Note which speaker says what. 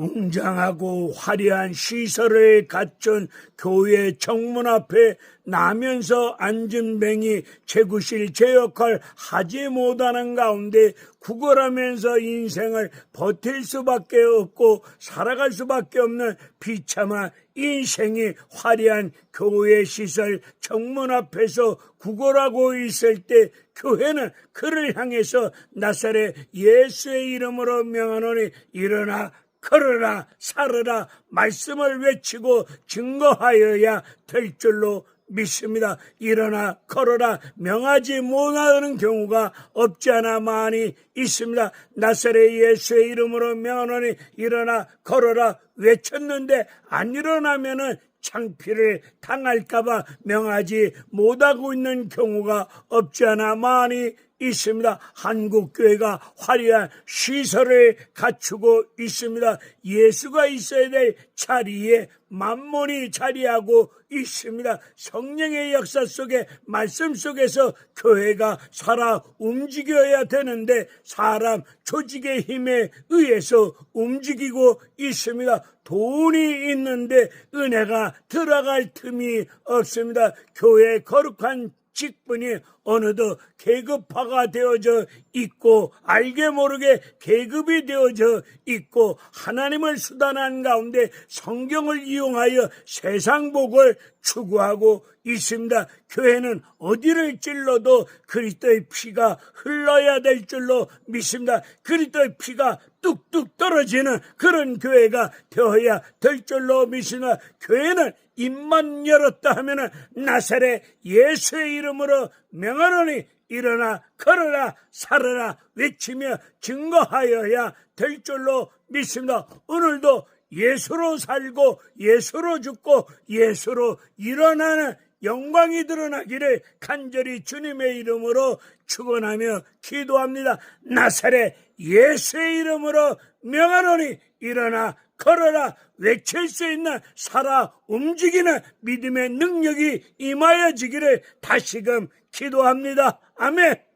Speaker 1: 웅장하고 화려한 시설을 갖춘 교회 정문 앞에 나면서 앉은 뱅이 제구실 제 역할 하지 못하는 가운데 구걸하면서 인생을 버틸 수밖에 없고 살아갈 수밖에 없는 비참한 인생이 화려한 교회 시설 정문 앞에서 구걸하고 있을 때 교회는 그를 향해서 나사렛 예수의 이름으로 명하노니 일어나 걸어라 살아라 말씀을 외치고 증거하여야 될 줄로 믿습니다. 일어나 걸어라 명하지 못하는 경우가 없지 않아 많이 있습니다. 나사렛 예수의 이름으로 명하노니 일어나 걸어라 외쳤는데 안 일어나면은 창피를 당할까봐 명하지 못하고 있는 경우가 없지 않아 많이 있습니다. 한국교회가 화려한 시설을 갖추고 있습니다. 예수가 있어야 될 자리에 만몬이 자리하고 있습니다. 성령의 역사 속에 말씀 속에서 교회가 살아 움직여야 되는데 사람 조직의 힘에 의해서 움직이고 있습니다. 돈이 있는데 은혜가 들어갈 틈이 없습니다. 교회 거룩한 직분이 어느덧 계급화가 되어져 있고 알게 모르게 계급이 되어져 있고 하나님을 수단한 가운데 성경을 이용하여 세상 복을 추구하고 있습니다. 교회는 어디를 찔러도 그리스도의 피가 흘러야 될 줄로 믿습니다. 그리스도의 피가 뚝뚝 떨어지는 그런 교회가 되어야 될 줄로 믿습니다. 교회는 입만 열었다 하면은 나사렛 예수의 이름으로 명하노니 일어나 걸어라 살아라 외치며 증거하여야 될 줄로 믿습니다. 오늘도 예수로 살고 예수로 죽고 예수로 일어나는 영광이 드러나기를 간절히 주님의 이름으로 축원하며 기도합니다. 나사렛 예수의 이름으로 명하노니 일어나 걸어라 외칠 수 있는 살아 움직이는 믿음의 능력이 임하여지기를 다시금 기도합니다. 아멘.